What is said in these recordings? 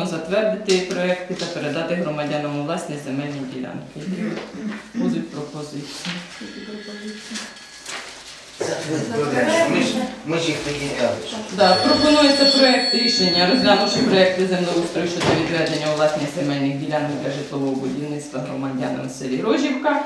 рекомендовано затвердити проекти та передати громадянам у власність земельні ділянки. Будуть пропозиції. Да, пропонується проект рішення, розглянувши проекти землеустрою щодо відведення у власність земельних ділянок для житлового будівництва громадянам в селі Рожівка,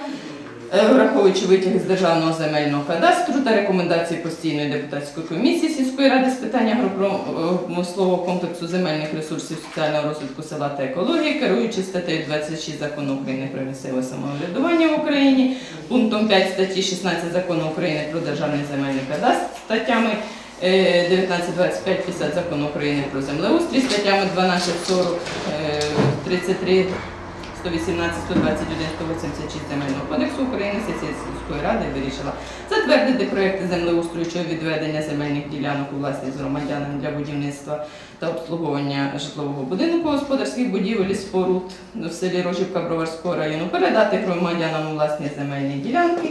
враховуючи витяги з державного земельного кадастру та рекомендації постійної депутатської комісії сільської ради з питань агропромислового комплексу земельних ресурсів соціального розвитку села та екології, керуючи статтею 26 закону України про місцеве самоврядування в Україні, пунктом 5 статті 16 закону України про державний земельний кадастр, статтями е, 19, 25, 50 закону України про землеустрій, статтями 12, 40, е, 33, 118, 121, 186 Земельного кодексу України сесія сільської ради вирішила затвердити проекти землеустрою відведення земельних ділянок у власність громадянам для будівництва та обслуговування житлового будинку, господарських будівель і споруд в селі Рожівка Броварського району, передати громадянам у власність земельні ділянки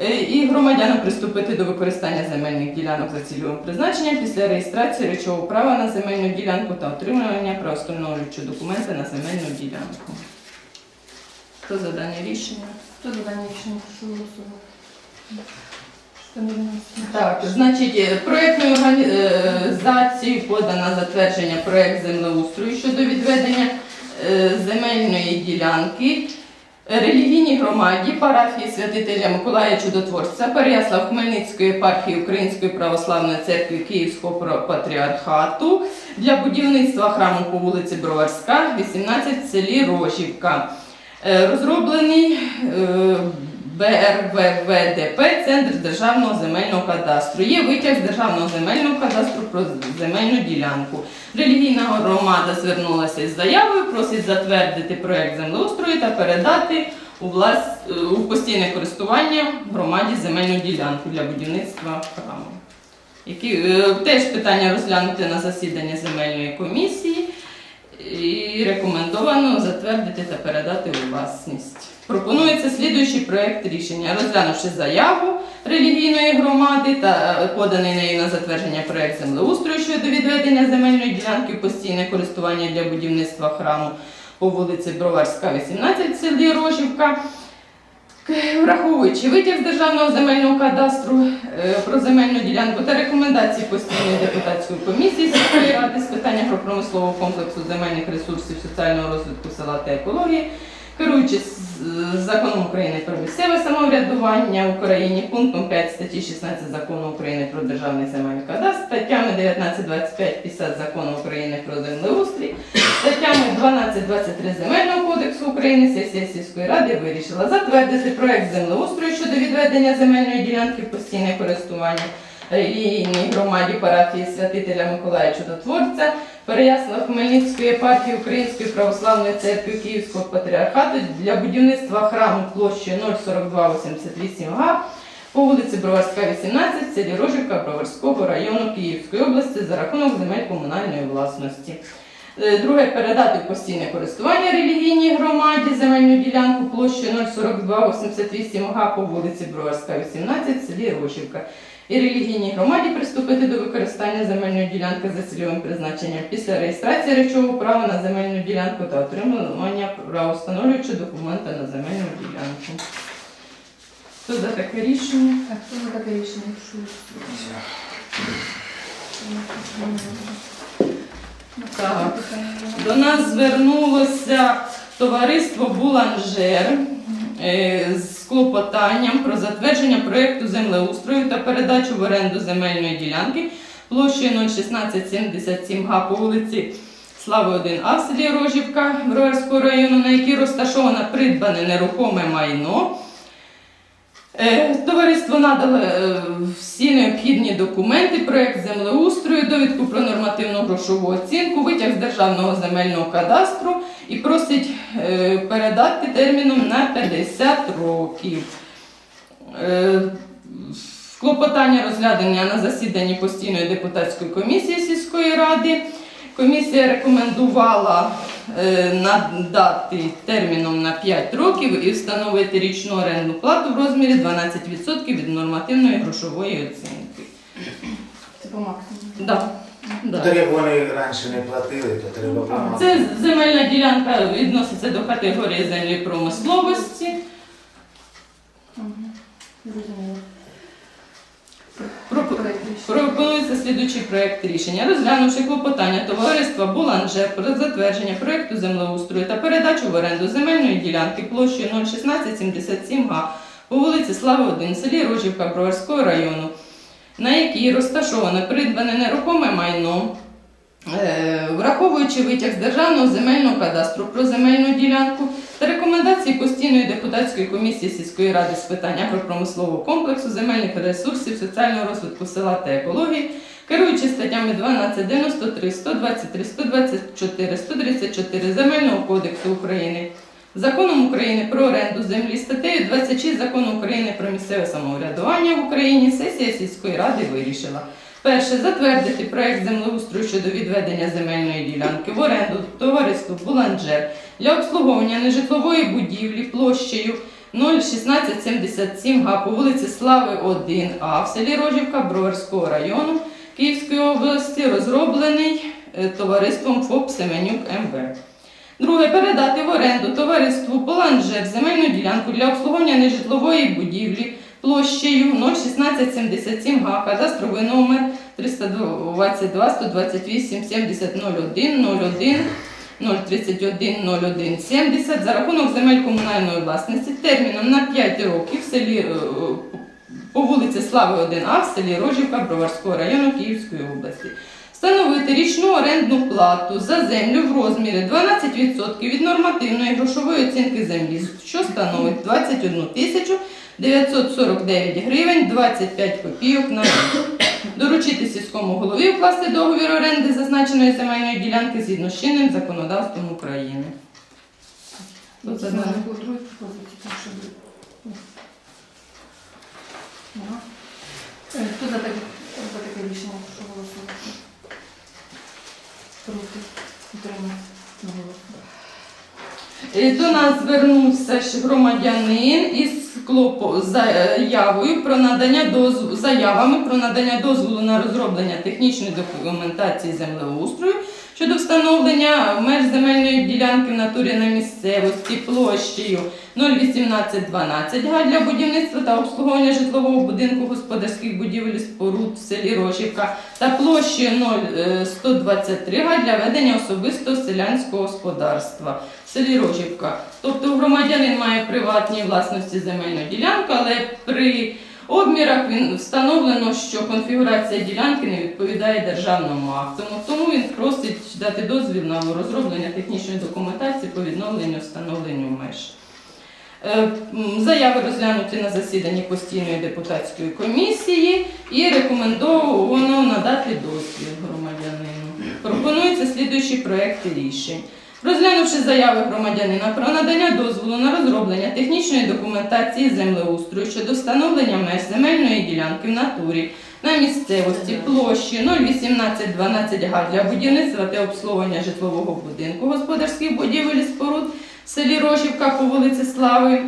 е, і громадянам приступити до використання земельних ділянок за цільовим призначенням після реєстрації речового права на земельну ділянку та отримання правоустановлюючого документа на земельну ділянку. Хто за дане рішення? Хто за дане рішення прошу голосувати? Так, значить, е, проєктною організацією подано затвердження проєкт землеустрою щодо відведення е, земельної ділянки релігійній громаді парафії святителя Миколая Чудотворця Переяслав Хмельницької єпархії Української православної церкви Київського патріархату для будівництва храму по вулиці Броварська, 18 в селі Рожівка. Е, Розроблений е, БРВВДП Центр Державного земельного кадастру. Є витяг з Державного земельного кадастру про земельну ділянку. Релігійна громада звернулася із заявою, просить затвердити проект землеустрою та передати у, влас... у постійне користування громаді земельну ділянку для будівництва храму. Які е, теж питання розглянути на засіданні земельної комісії і рекомендовано затвердити та передати у власність. Пропонується слідуючий проєкт рішення, розглянувши заяву релігійної громади та е, поданий нею на затвердження проєкт землеустрою щодо відведення земельної ділянки в постійне користування для будівництва храму по вулиці Броварська, 18 в селі Рожівка. К- Враховуючи витяг з Державного земельного кадастру е, про земельну ділянку та рекомендації постійної депутатської комісії сільської ради з питань агропромислового комплексу земельних ресурсів соціального розвитку села та екології, керуючись законом України про місцеве самоврядування в Україні, пунктом 5 статті 16 закону України про державний земельний кадастр, статтями 19, 25, 50 закону України про землеустрій, статтями 12-23 Земельного кодексу України сесія сільської ради вирішила затвердити проект землеустрою щодо відведення земельної ділянки в постійне користування релігійній громаді парафії святителя Миколая Чудотворця, Переяслав Хмельницької єпархії Української православної церкви Київського патріархату для будівництва храму площею 04288 га по вулиці Броварська, 18, в селі Рожівка Броварського району Київської області за рахунок земель комунальної власності. Е, Друге передати постійне користування релігійній громаді земельну ділянку площею 04288 га по вулиці Броварська, 18, в селі Рожівка. І релігійній громаді приступити до використання земельної ділянки за цільовим призначенням після реєстрації речового права на земельну ділянку та отримання правоустановлюючого документа на земельну ділянку. Хто за таке рішення? Так, хто за таке рішення прошу? Так. До нас звернулося товариство Буланжер е, з клопотанням про затвердження проєкту землеустрою та передачу в оренду земельної ділянки площею 01677 га по вулиці Слави 1А в селі Рожівка Броварського району, на якій розташовано придбане нерухоме майно. Е, Товариство надало е, всі необхідні документи, проект землеустрою, довідку про нормативну грошову оцінку, витяг з державного земельного кадастру і просить е, передати терміном на 50 років. Клопотання розглядання на засіданні постійної депутатської комісії сільської ради. Комісія рекомендувала надати терміном на 5 років і встановити річну орендну плату в розмірі 12% від нормативної грошової оцінки. Це по максимуму. Да. Да. Так як вони раніше не платили, то треба помагати. Це земельна ділянка відноситься до категорії землі промисловості. Мгм. Зрозуміло. Пропонується слідуючий проект рішення. Розглянувши клопотання товариства Буланжер про затвердження проєкту землеустрою та передачу в оренду земельної ділянки площею 01677 га по вулиці Слави 1 в селі Рожівка Броварського району, на якій розташоване придбане нерухоме майно. Е, Враховуючи витяг з Державного земельного кадастру про земельну ділянку та рекомендації постійної депутатської комісії сільської ради з питань агропромислового комплексу, земельних ресурсів, соціального розвитку села та екології, керуючи статтями 12, 93, 123, 124, 134 Земельного кодексу України, Законом України про оренду землі, статтею 26 Закону України про місцеве самоврядування в Україні, сесія сільської ради вирішила. Перше, затвердити проект землеустрою щодо відведення земельної ділянки в оренду товариству Буланджер для обслуговування нежитлової будівлі площею 01677 га по вулиці Слави 1А в селі Рожівка Броварського району Київської області, розроблений е, товариством ФОП Семенюк МВ. Друге, передати в оренду товариству Буланджер земельну ділянку для обслуговування нежитлової будівлі площею 01677 га, кадастровий номер 322 128 70 01 01 031 01 70 за рахунок земель комунальної власності терміном на 5 років в селі е, по вулиці Слави 1А в селі Рожівка Броварського району Київської області. Встановити річну орендну плату за землю в розмірі 12% від нормативної грошової оцінки землі, що становить 21 тисячу 949 гривень 25 копійок на рік. Доручити сільському голові укласти договір оренди зазначеної земельної ділянки згідно з чинним законодавством України. Що. Е, Хто за таке, рішення, прошу голосувати? Проти? Утримався? Е, До нас звернувся громадянин із клопо заявою про надання дозволу заявами про надання дозволу на розроблення технічної документації землеустрою щодо встановлення меж земельної ділянки в натурі на місцевості площею 01812 га для будівництва та обслуговування житлового будинку господарських будівель споруд в селі Рожівка та площею 0123 га для ведення особистого селянського господарства в селі Рожівка. Тобто громадянин має приватні власності земельну ділянку, але при обмірах він встановлено, що конфігурація ділянки не відповідає державному акту. Тому він просить дати дозвіл на розроблення технічної документації по відновленню встановленню меж. Е, Заяви розглянуті на засіданні постійної депутатської комісії і рекомендовано надати дозвіл громадянину. Пропонується слідуючі проекти рішень. Розглянувши заяви громадянина про надання дозволу на розроблення технічної документації землеустрою щодо встановлення меж земельної ділянки в натурі на місцевості площі 01812 га для будівництва та обслуговування житлового будинку господарських будівель і споруд в селі Рожівка по вулиці Слави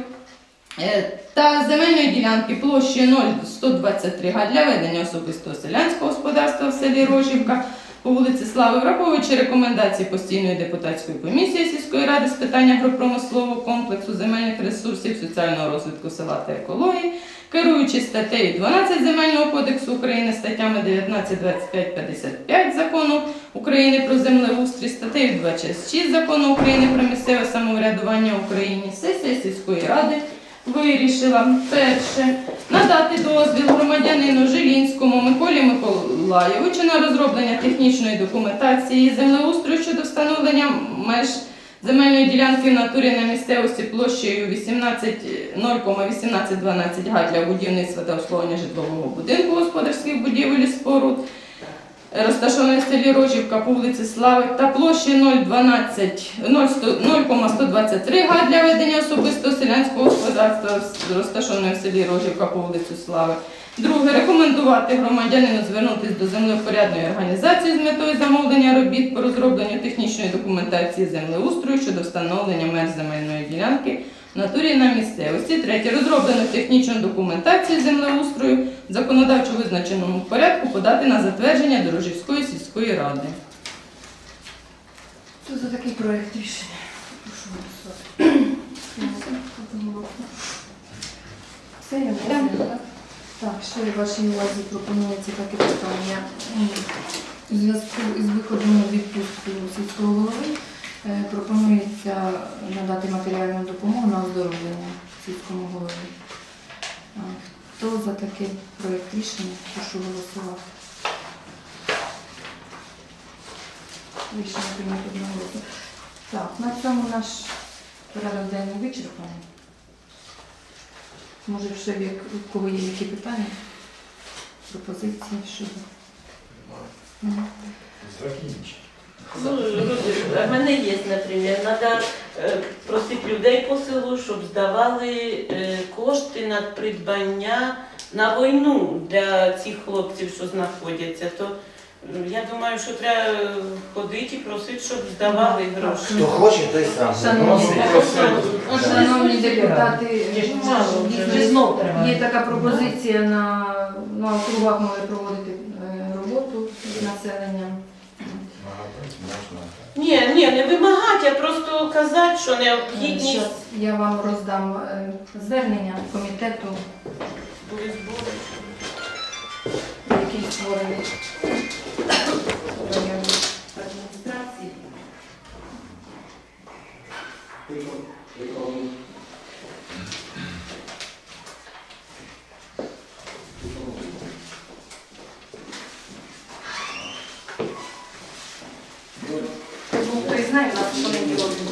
е, та земельної ділянки площі 0123 га для ведення особистого селянського господарства в селі Рожівка по вулиці Слави, враховуючи рекомендації постійної депутатської комісії сільської ради з питань агропромислового комплексу земельних ресурсів, соціального розвитку села та екології, керуючись статтею 12 Земельного кодексу України, статтями 19, 25, 55 закону України про землеустрій, статтею 26 закону України про місцеве самоврядування в Україні, сесія сільської ради вирішила перше надати дозвіл громадянину Жилінському Миколі Миколаєвичу на розроблення технічної документації землеустрою щодо встановлення меж земельної ділянки в натурі на місцевості площею 18 0,1812 га для будівництва та обслуговування житлового будинку господарських будівель і споруд розташований в селі Рожівка по вулиці Слави та площі 012 0,123 га для ведення особистого селянського господарства, розташованої в селі Рожівка по вулиці Слави. Друге, рекомендувати громадянину звернутися до землевпорядної організації з метою замовлення робіт по розробленню технічної документації землеустрою щодо встановлення меж земельної ділянки натурі на місцевості. Третє. Розроблено технічну документацію землеустрою в законодавчо визначеному порядку подати на затвердження Дорожівської сільської ради. Що за такий проєкт рішення? Прошу голосувати. Все, я можу, так? Ще в вашій увазі пропонується таке питання. У зв'язку із виходом у відпустку сільського голови пропонується надати матеріальну допомогу на оздоровлення сільському голові. Хто за такий проєкт рішення? Прошу голосувати. Рішення прийнято одноголосно. Так, на цьому наш порядок денний вичерпаний. Може, ще в кого є які питання? Пропозиції щодо. Ні. Ну, в мене є, наприклад, треба просити людей по селу, щоб здавали е, кошти на придбання на війну для цих хлопців, що знаходяться. То я думаю, що треба ходити і просити, щоб здавали гроші. Хто хоче, той сам. Шановні, Шановні депутати, Ні, дійсно, є така пропозиція на, на округах може проводити е, роботу з населенням. Ні, ні, не вимагати, а просто казати, що необхідність Щас я вам роздам е, звернення комітету, були збори. який створений районній адміністрації. Ну, Хто знає, у нас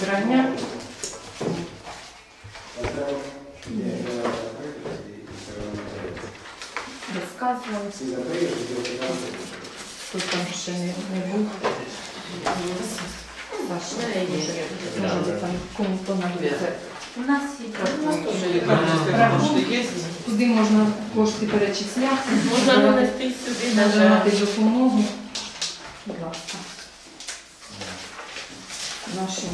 зібрання. Розказували. Хто там ще не, був. Саша, може, ви там кому понадобиться. У нас є. Рахунки. Туди можна кошти перечисляти. Можна нанести сюди надавати допомогу. Будь ласка. Нашим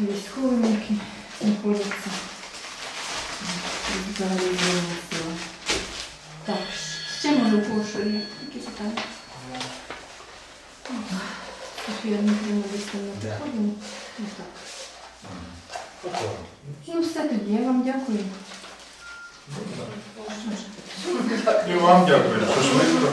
військовим, які знаходяться взагалі збройні сили. Так, ще може у кого що є? Які питання? Софія Дмитрівна десь там не. Ну так. Ну все тоді, я вам дякую. І вам дякую, що швидко.